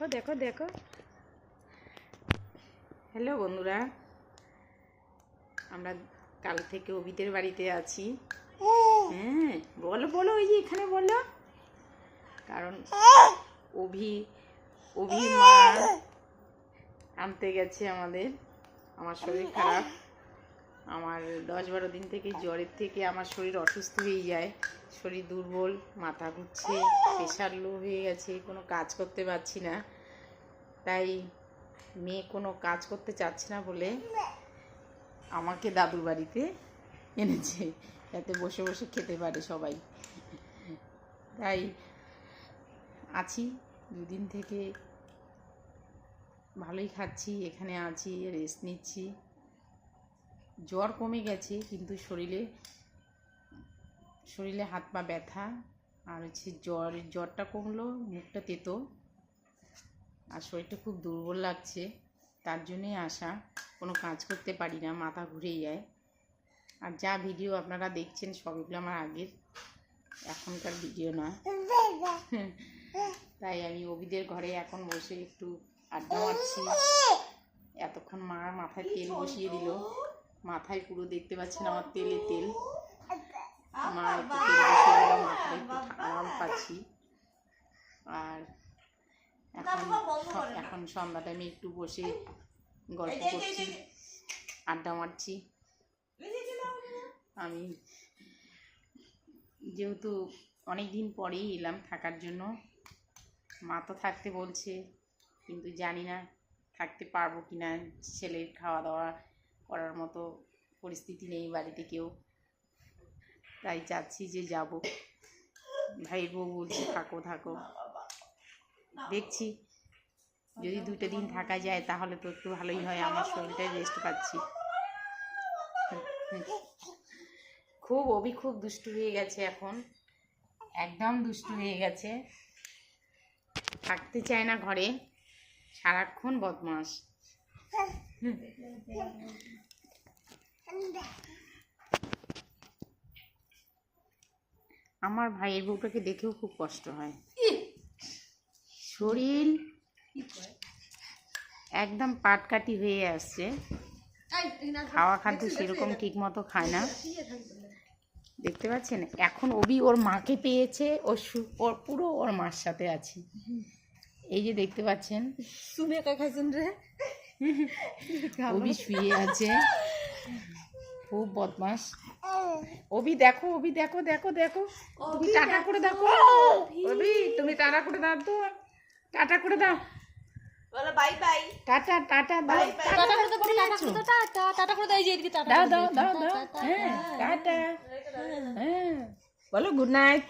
দেখো দেখো দেখো। হ্যালো বন্ধুরা। আমরা কাল থেকে অভিদের বাড়িতে আছি। হ্যাঁ বলো বলো, ওই যে এখানে বলো। কারণ অভি অভি মা আনতে গেছে আমাদের। আমার শরীর খারাপ। আমার দশ বারো দিন থেকে জ্বরের থেকে আমার শরীর অসুস্থ হয়ে যায়। শরীর দুর্বল, মাথা ঘুরছে, প্রেশার লো হয়ে গেছে, কোনো কাজ করতে পারছি না। তাই মেয়ে কোনো কাজ করতে চাচ্ছে না বলে আমাকে দাদুর বাড়িতে এনেছে। যাতে বসে বসে খেতে পারে সবাই। তাই আছি, দুদিন থেকে ভালোই খাচ্ছি, এখানে আছি রেস্ট নিচ্ছি। জ্বর কমে গেছে কিন্তু শরীরে শরীরে হাত পা ব্যথা আর হচ্ছে জ্বর জ্বরটা কমলো মুখটা তেতো আর শরীরটা খুব দুর্বল লাগছে তার জন্যই আসা কোনো কাজ করতে পারি না মাথা ঘুরে যায়। আর যা ভিডিও আপনারা দেখছেন সবগুলো আমার আগের এখনকার ভিডিও না। তাই আমি অভিদের ঘরে এখন বসে একটু আড্ডা মারছি। এতক্ষণ মা মাথায় তেল বসিয়ে দিল। মাথায় পুরো দেখতে পাচ্ছেন আমার তেলে তেল। মা একটু তেল বসিয়ে মাথায় একটু আরাম পাচ্ছি। আর এখন এখন সন্ধ্যা টাইমে একটু বসে গল্প করছি আড্ডা মারছি। আমি যেহেতু অনেক দিন পরেই এলাম থাকার জন্য মা তো থাকতে বলছে কিন্তু জানি না থাকতে পারব কি না ছেলের খাওয়া দাওয়া করার মতো পরিস্থিতি নেই বাড়িতে কেউ। তাই চাচ্ছি যে যাব। ভাইয়ের বউ বলছে, থাকো থাকো। দেখছি। যদি দুটো দিন থাকা যায়, তাহলে তো একটু ভালোই হয়। আমার শরীরটাই রেস্ট পাচ্ছি। খুব অভি খুব দুষ্টু হয়ে গেছে এখন। একদম দুষ্টু হয়ে গেছে। থাকতে চায় না ঘরে। সারাক্ষণ বদমাস আমার ভাইয়ের বউটাকে দেখেও খুব কষ্ট হয়। শরীর একদম পাটকাটি হয়ে আসছে। খাওয়া খাদ্য সেরকম ঠিক মতো খায় না। দেখতে পাচ্ছেন? এখন অবি ওর মাকে পেয়েছে ও ওর পুরো ওর মার সাথে আছে। এই যে দেখতে পাচ্ছেন? শুনে খাইছেন রে? অবি শুয়ে আছে। খুব বদমাস অবি দেখো অবি দেখো দেখো দেখো। তুমি টাটা করে দেখো। অবি তুমি টাটা করে দাও তো। টাটা করে দাও। বলো বাই বাই টাটা টাটা দাও টাটা করে দাও টাটা করে দাও টাটা টাটা করে দাও এই যে এদিকে টাটা দাও দাও দাও দাও। হ্যাঁ টাটা। হ্যাঁ। বলো গুড নাইট